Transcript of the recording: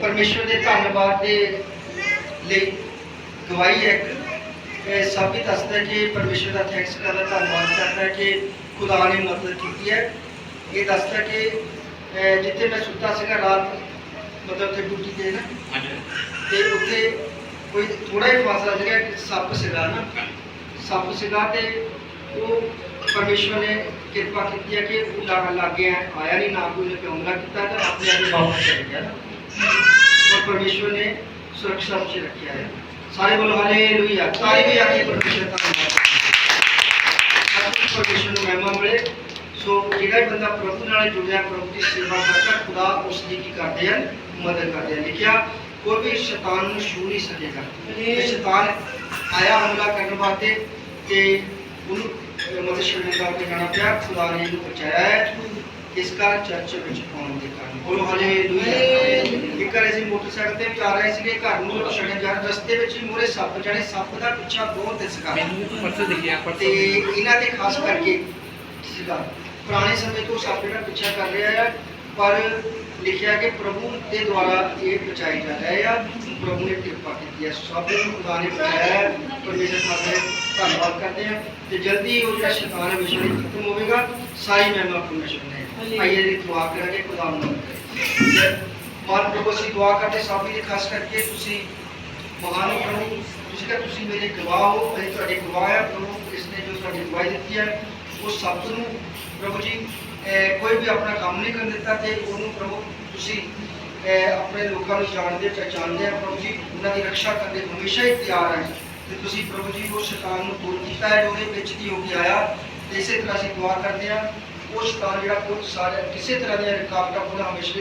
ਪਰਮੇਸ਼ਵਰ ਦੇ ਧੰਨਵਾਦ ਦੇ ਲਈ ਗਵਾਹੀ ਹੈ ਇੱਕ। ਇਹ ਸਭ ਵੀ ਦੱਸਦਾ ਹੈ ਕਿ ਪਰਮੇਸ਼ਵਰ ਦਾ ਥੈਂਕਸ ਕਰਦਾ ਧੰਨਵਾਦ ਕਰਦਾ ਹੈ ਕਿ ਖੁਦਾ ਨੇ ਮਦਦ ਕੀਤੀ ਹੈ। ਇਹ ਦੱਸਦਾ ਹੈ ਕਿ ਜਿੱਥੇ ਮੈਂ ਸੁੱਤਾ ਸੀਗਾ ਰਾਤ ਮਤਲਬ ਤੇ ਡਿਊਟੀ ਤੇ ਨਾ ਤੇ ਉੱਥੇ ਕੋਈ ਥੋੜਾ ਹੀ ਫਾਸਲਾ ਸੀਗਾ ਕਿ ਸੱਪ ਸੀਗਾ ਨਾ। ਸੱਪ ਸੀਗਾ ਤੇ ਉਹ ਪਰਮੇਸ਼ਵਰ ਨੇ ਕਿਰਪਾ ਕੀਤੀ ਹੈ ਕਿ ਉਹ ਲਾਗੇ ਆਇਆ ਨਹੀਂ ਨਾ ਕੋਈ ਨੇ ਹਮਲਾ ਕੀਤਾ ਤਾਂ ਆਪਣੇ ਆਪ ਹੀ ਵਾਪਸ ਚਲੇ ਗਿਆ ਨਾ। और परमेश्वर ने सुरक्षा से रखा है सारे बोलो हालेलुया तारी भी आके परमेश्वर का धन्यवाद सब कुछ परमेश्वर ਨੂੰ ਮਹਿਮਾ ਮਿਲੇ ਸੋ ਜਿਹੜਾ ਵੀ ਬੰਦਾ ਪ੍ਰਭੂ ਨਾਲ ਜੁੜਿਆ ਪ੍ਰਭੂ ਦੀ ਸੇਵਾ ਕਰਦਾ ਖੁਦਾ ਉਸ ਦੀ ਕੀ ਕਰਦੇ ਹਨ ਮਦਦ ਕਰਦੇ ਹਨ ਲਿਖਿਆ ਕੋਈ ਵੀ ਸ਼ੈਤਾਨ ਨੂੰ ਛੂ ਨਹੀਂ ਸਕੇਗਾ ਇਹ ਸ਼ੈਤਾਨ ਆਇਆ ਹਮਲਾ ਕਰਨ ਵਾਸਤੇ ਤੇ ਉਹਨੂੰ ਅਹ, ਮਤਲਬ ਛੱਡਣ ਕਰਕੇ ਜਾਣਾ ਪਿਆ ਖੁਦਾ ਨੇ ਇਹਨੂੰ ਬਚਾਇਆ ਹੈ ਇਸ ਕਾਰਨ ਚਰਚ ਵਿੱਚ ਆਉਣ ਦੇ ਕਾਰਨ ਬੋਲੋ ਹਾਲੇਲੂਇਆ ਵਾਰ ਅਸੀਂ ਮੋਟਰਸਾਈਕਲ ਤੇ ਆ ਰਹੇ ਸੀਗੇ ਘਰ ਨੂੰ ਜਦੋਂ ਛੱਡਣ ਜਾ ਰਹੇ ਰਸਤੇ ਵਿੱਚ ਹੀ ਮੋਰੇ ਸੱਪ ਚੜੇ ਸੱਪ ਦਾ ਪਿੱਛਾ ਬਹੁਤ ਸੀਗਾ ਮੈਨੂੰ ਪਰਸੋਂ ਦਿਖਿਆ ਤੇ ਪਰਸੋਂ ਇਹਨਾਂ ਦੇ ਖਾਸ ਕਰਕੇ ਸੀਗਾ ਪੁਰਾਣੇ ਸਮੇਂ ਤੋਂ ਸੱਪ ਜਿਹੜਾ ਪਿੱਛਾ ਕਰ ਰਿਹਾ ਹੈ ਪਰ ਲਿਖਿਆ ਕਿ ਪ੍ਰਭੂ ਦੇ ਦੁਆਰਾ ਇਹ ਬਚਾਈ ਜਾ ਰਿਹਾ ਹੈ ਪ੍ਰਭੂ ਨੇ ਕਿਰਪਾ ਕੀਤੀ ਹੈ ਸਭ ਨੂੰ ਖੁਦਾ ਨੇ ਬਚਾਇਆ ਹੈ ਪਰਮੇਸ਼ਰ ਸਾਹਿਬ ਦਾ ਧੰਨਵਾਦ ਕਰਦੇ ਹਾਂ ਤੇ ਜਲਦੀ ਉਹ ਜਿਹੜਾ ਸ਼ੈਤਾਨ ਹੈ ਵਿਸ਼ਵ ਖਤਮ ਹੋਵੇਗਾ। ਸਾਰੀ ਮਹਿਮਾ ਪਰਮੇਸ਼ਰ ਨੇ ਆਈਏ ਜੀ ਦੁਆ ਕਰਾਂਗੇ ਖੁਦਾ ਨੂੰ ਮਾਨ ਪ੍ਰਭੂ ਅਸੀਂ ਦੁਆ ਕਰਦੇ ਸਭ ਜੀ, ਖਾਸ ਕਰਕੇ ਤੁਸੀਂ ਮਹਾਨ ਪ੍ਰਭੂ, ਤੁਸੀਂ ਕਹ ਤੁਸੀਂ ਮੇਰੇ ਗਵਾਹ ਹੋ, ਅਸੀਂ ਤੁਹਾਡੇ ਗਵਾਹ ਆ ਪ੍ਰਭੂ ਇਸ ਨੇ ਜੋ ਤੁਹਾਡੀ ਗਵਾਹੀ ਦਿੱਤੀ ਹੈ, ਉਹ ਸਭ ਨੂੰ ਪ੍ਰਭੂ ਜੀ ਕੋਈ ਵੀ ਆਪਣਾ ਕੰਮ ਨਹੀਂ ਕਰਨ ਦਿੱਤਾ ਤੇ ਉਹਨੂੰ ਪ੍ਰਭੂ ਤੁਸੀਂ ਆਪਣੇ ਲੋਕਾਂ ਨੂੰ ਜਾਣਦੇ ਪਹਿਚਾਣਦੇ ਆ ਪ੍ਰਭੂ ਜੀ, ਉਹਨਾਂ ਦੀ ਰੱਖਿਆ ਕਰਨ ਲਈ ਹਮੇਸ਼ਾ ਹੀ ਤਿਆਰ ਹੈ। ਤੇ ਤੁਸੀਂ ਪ੍ਰਭੂ ਜੀ, ਉਹ ਸ਼ੈਤਾਨ ਨੂੰ ਦੂਰ ਕੀਤਾ ਹੈ, ਜੋ ਉਹਦੇ ਵਿੱਚ ਦੀ ਹੋ ਕੇ ਆਇਆ, ਤੇ ਇਸੇ ਤਰ੍ਹਾਂ ਅਸੀਂ ਦੁਆ ਕਰਦੇ ਆ ਉਹ ਸ਼ੈਤਾਨ ਜਿਹੜਾ ਕੋਈ ਸਾਰੇ, ਕਿਸੇ ਤਰ੍ਹਾਂ ਦੀਆਂ ਰੁਕਾਵਟਾਂ ਉਹਨਾਂ ਹਮੇਸ਼ਾ